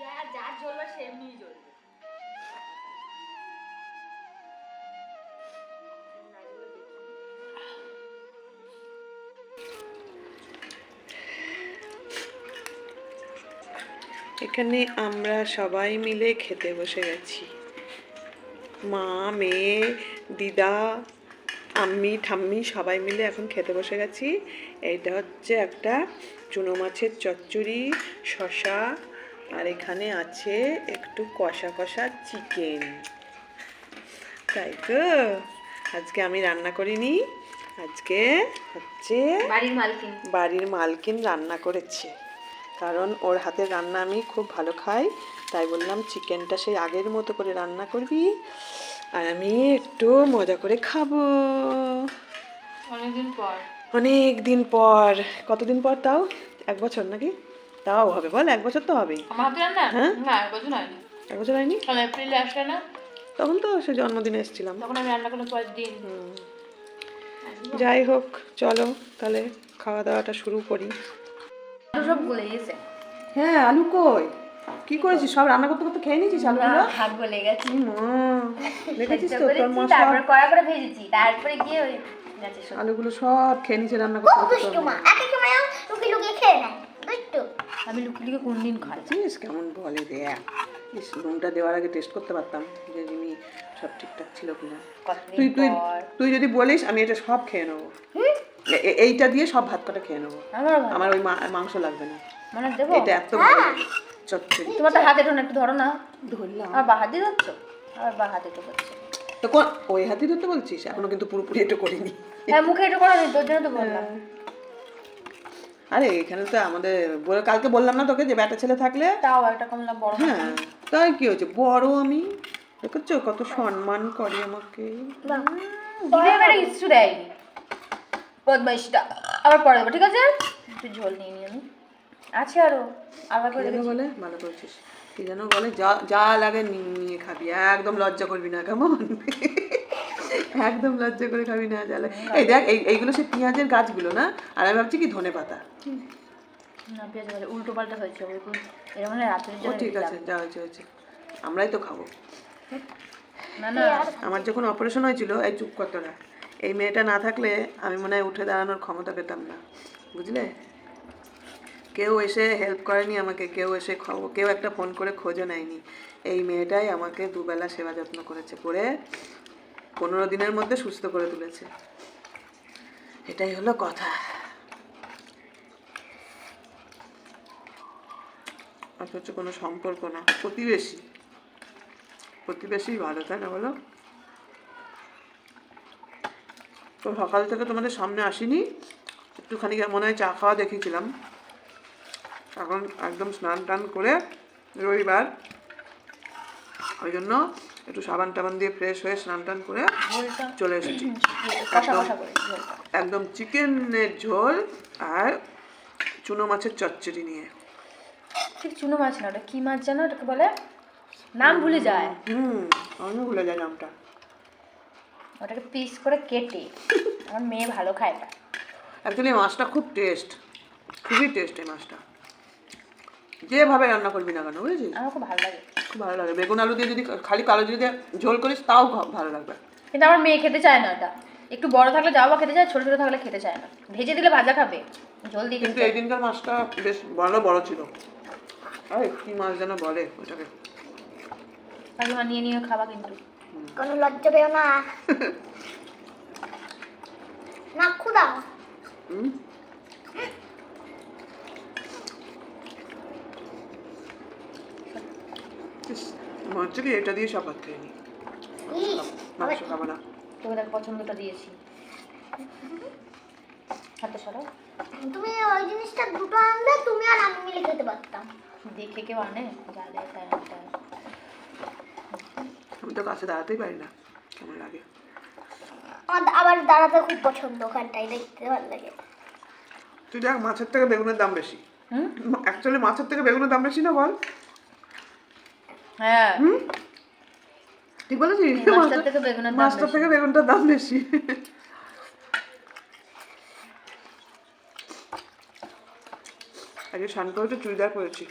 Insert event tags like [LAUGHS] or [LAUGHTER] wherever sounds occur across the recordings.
যা যার জ্বলবে সে জ্বলবে। এখানে আমরা সবাই মিলে খেতে বসে গেছি। মা মেয়ে দিদা আম্মি ঠাম্মি সবাই মিলে এখন খেতে বসে গেছি। এইটা হচ্ছে একটা চুনো মাছের চচ্চড়ি শশা আর এখানে আছে একটু কষা কষা চিকেন। তাই তো? আজকে আমি রান্না করিনি আজকে হচ্ছে বাড়ির মালকিন। বাড়ির মালকিন রান্না করেছে। কারণ ওর হাতের রান্না আমি খুব ভালো খাই তাই বললাম চিকেনটা সেই আগের মতো করে রান্না করবি। আর আমি একটু মজা করে খাব। অনেকদিন পর। অনেক দিন পর। কতদিন পর তাও? এক বছর নাকি? তাও হবে বল এক বছর তো হবেই। হ্যাঁ? এক বছর হয়নি। এপ্রিলে আসলে না? তখন তো সে জন্মদিনে এসেছিলাম। তখন আমি রান্না করলাম পরের দিন। হুম। যাই হোক চলো তাহলে খাওয়া দাওয়াটা শুরু করি। সব গলে গেছে? হ্যাঁ আলু কই? কি করেছিস? সব রান্না করতে করতে খেয়ে নিয়েছিস আলুগুলো? হাত গলে গেছে। দেখেছিস তো তোর মা সব তারপর কড়া করে ভেজেছি তারপরে গিয়ে ওই গেছে সব। আলুগুলো সব খেয়ে নিয়েছে রান্না করতে করতে তোর মা। এক এক সময় লুকিয়ে লুকিয়ে খেয়ে নেয় দুষ্টু। আমি লুকিয়ে লুকিয়ে কোন দিন খাই কেমন বলে দেখ ইস নুনটা দেওয়ার আগে টেস্ট করতে পারতাম যে রিমি সব ঠিকঠাক ছিল কিনা। তুই তুই তুই যদি বলিস আমি এটা সব খেয়ে নেব। এইটা দিয়ে সব ভাত কটা খেয়ে নেব। আমার ওই মা- মাংস লাগবে না। মনে দেবো? এটা এত ভালো লাগে। চচ্চড়ি তোমার তো হাতে টোন একটু ধরো না। ধরলাম। বা হাতে ধরছ? বা হাতে তো করছে তো কোন ওই হাতি ধরতে বলছিস? এখনও কিন্তু পুরোপুরি এটা করিনি। হ্যাঁ মুখে একটু করে তোর জন্য তো বললাম। আরে এখানে তো আমাদের কালকে বললাম না তোকে যে ব্যাটা ছেলে থাকলে? তাও একটা কমলা বড় হ্যাঁ তাই কি হয়েছে? বড় আমি? দেখেছ? কত সম্মান করে আমাকে। এবারে কিচ্ছু দেয়নি। বদমাইশটা। আবার পরে দেবো ঠিক আছে? একটু ঝোল নিয়ে নিই আমি। আছে আরও আবার করে বলে? ভালো করছিস। কি যেন বলে? যা যা লাগে নিয়ে খাবি। একদম লজ্জা করবি না কেমন? একদম লজ্জা করে খাবি না যা লাগে। এই দেখ এই এইগুলো সে পেঁয়াজের গাছগুলো না? আর আমি ভাবছি কি ধনে পাতা। না পেঁয়াজ ভাজা উল্টো পাল্টা হয়েছে এরকম রাতের ও জন্য ঠিক আছে যা হয়েছে হয়েছে। আমরাই তো খাব। না না। আমার যখন অপারেশন হয়েছিল এই চুপ কর তোরা। এই মেয়েটা না থাকলে আমি মনে হয় উঠে দাঁড়ানোর ক্ষমতা পেতাম না। বুঝলে? কেউ এসে হেল্প করেনি আমাকে, কেউ এসে কেউ একটা ফোন করে খোঁজও নেয়নি। এই মেয়েটাই আমাকে দুবেলা সেবা যত্ন করেছে, করে পনেরো দিনের মধ্যে সুস্থ করে তুলেছে। এটাই হলো কথা। অথচ কোনো সম্পর্ক না, প্রতিবেশী। প্রতিবেশী ভালো, তাই না বলো? তো সকাল থেকে তোমাদের সামনে আসিনি, একটুখানি মনে হয় চা খাওয়া দেখিয়েছিলাম। এখন একদম স্নান টান করে রবিবার। ওই জন্য একটু সাবান টাবান দিয়ে ফ্রেশ হয়ে স্নান টান করে চলে এসেছি। একদম চিকেনের ঝোল আর চুনো মাছের চচ্চড়ি নিয়ে। ঠিক চুনো মাছ না ওটা কি মাছ জানো? ওটাকে বলে নাম ভুলে যায়। হুম আমি ভুলে যাই নামটা। ওটাকে পিস করে কেটে আমার মেয়ে ভালো খায় এটা। অ্যাকচুয়ালি মাছটা খুব টেস্ট খুবই টেস্ট এই মাছটা। যেভাবে রান্না করবি না কেন বুঝেছিস? আমার খুব ভালো লাগে। খুব ভালো লাগে। বেগুন আলু দিয়ে যদি খালি কালো জিরে দিয়ে ঝোল করিস তাও ভালো লাগবে। কিন্তু আমার মেয়ে খেতে চায় না ওটা। একটু বড় থাকলে যাওয়া খেতে চায় ছোট ছোট থাকলে খেতে চায় না। ভেজে দিলে ভাজা খাবে। ঝোল দিয়ে কিন্তু এই দিনকার মাছটা বেশ বড় বড় ছিল। আরে কি মাছ যেন বলে ওটাকে। কাকিমা নিয়ে নিয়ে খাবা কিন্তু। কোনো লজ্জা পেও না। [LAUGHS] না খুদা হুম ইস, মনে হচ্ছে কি এটা দিয়ে সব ভাত খেয়ে নি? মাংস খাব না। তোকে দেখ পছন্দটা দিয়েছি। হাতে সরাও তুমি ওই জিনিসটা দুটো আনলে তুমি আর আমি মিলে খেতে পারতাম। দেখে কেউ আনে? যা দেয় তাই আনতে আমি তো কাছে দাঁড়াতেই পারি না কেমন লাগে? আমার আবার দাঁড়াতে খুব পছন্দ ওখানটাই দেখতে ভালো লাগে। তুই দেখ মাছের থেকে বেগুনের দাম বেশি। হুম? অ্যাকচুয়ালি মাছের থেকে বেগুনের দাম বেশি না বল? হ্যাঁ। ঠিক বলেছিস? মাছটার থেকে বেগুনের মাছটার থেকে বেগুনটার দাম বেশি। আজকে শান্ত করে চুড়িদার পরেছি।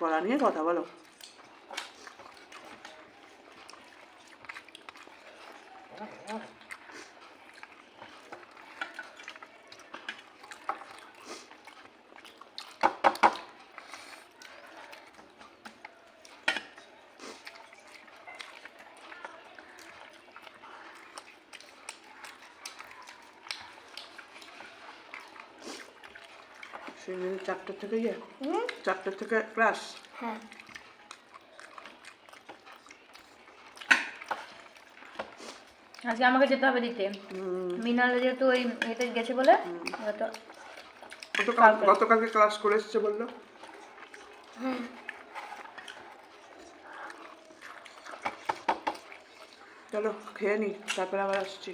পড়া নিয়ে কথা বলো। সেই জন্য চারটার থেকে ইয়ে হুম চারটার থেকে ক্লাস। হ্যাঁ। আজকে আমাকে যেতে হবে দিতে। মিনাল যেহেতু ওই এতে গেছে বলে গতকালকে ক্লাস করে এসছে বলল। হ্যাঁ। চলো খেয়ে নি তারপরে আবার আসছি।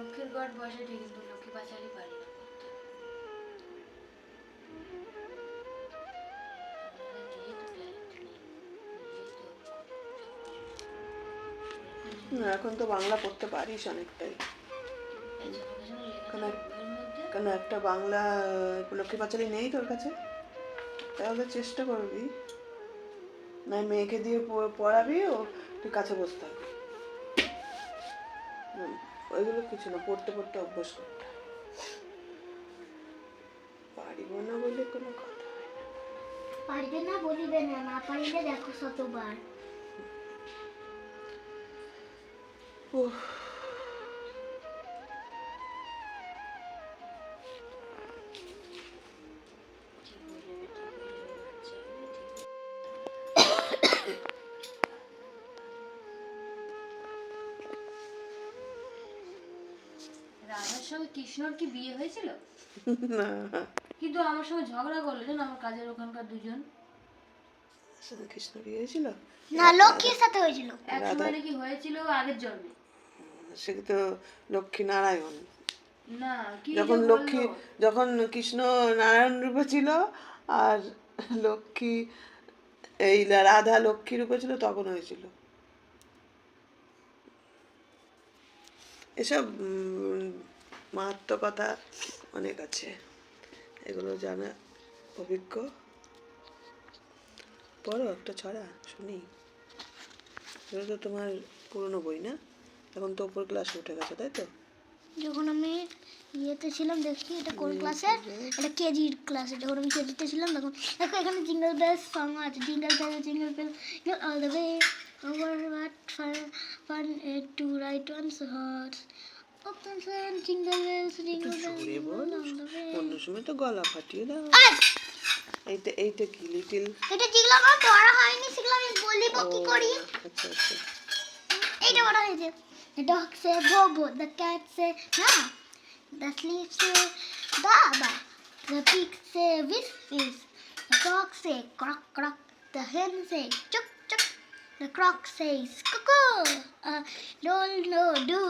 লক্ষ্মীর গড় বসেটি কিন্তু লক্ষ্মী পাচারি পারি না এখন তো বাংলা পড়তে পারিস অনেকটাই। কেন একটা বাংলা লক্ষ্মী পাঁচালি নেই তোর কাছে? তাহলে চেষ্টা করবি। না মেয়েকে দিয়ে পড়াবি ও তুই কাছে বসতে হবে ওইগুলো কিছু না পড়তে পড়তে অভ্যাস করতে। পারিব না বলে কোনো কথা না। পারবে না বলিবে না না পারিলে দেখো শতবার উফ, কৃষ্ণর কি বিয়ে হয়েছিল? [LAUGHS] না। কিন্তু আমার সঙ্গে ঝগড়া করল জানো আমার কাজের ওখানকার দুজন। কৃষ্ণ বিয়ে হয়েছিল? না লক্ষ্মীর সাথে হয়েছিল। এক সময় নাকি হয়েছিল আগের জন্মে। সে তো লক্ষ্মী নারায়ণ। না কি যখন লক্ষ্মী যখন কৃষ্ণ নারায়ণ রূপে ছিল আর লক্ষ্মী এই রাধা লক্ষ্মী রূপে ছিল তখন হয়েছিল। এসব কথা অনেক আছে। এগুলো জানা অভিজ্ঞ। পড়ো একটা ছড়া শুনি। এগুলো তো তোমার পুরনো বই না? এখন তো উপর ক্লাসে উঠে গেছে তাই তো? যখন আমি ইয়েতে ছিলাম দেখি এটা কোন ক্লাসের এটা কেজির ক্লাসে যখন আমি কেজিতে ছিলাম তখন দেখো এখানে জিঙ্গল বেলস সং আছে। Jingle bell jingle bell all the way over what fun to ride once horse বল অন্য সময় তো গলা ফাটিয়ে দাও এইটা এইটা কি লিটিল এটা যেগুলো আমার পড়া হয়নি সেগুলো আমি বলিব কি করি আচ্ছা আচ্ছা এইটা পড়া হয়েছে The dog say bobo, the cat say na, the sleep say baba, the pig say whis whis, the dog say croak croak, the hen say chuk chuk, the croc says cuckoo, uh, no no do,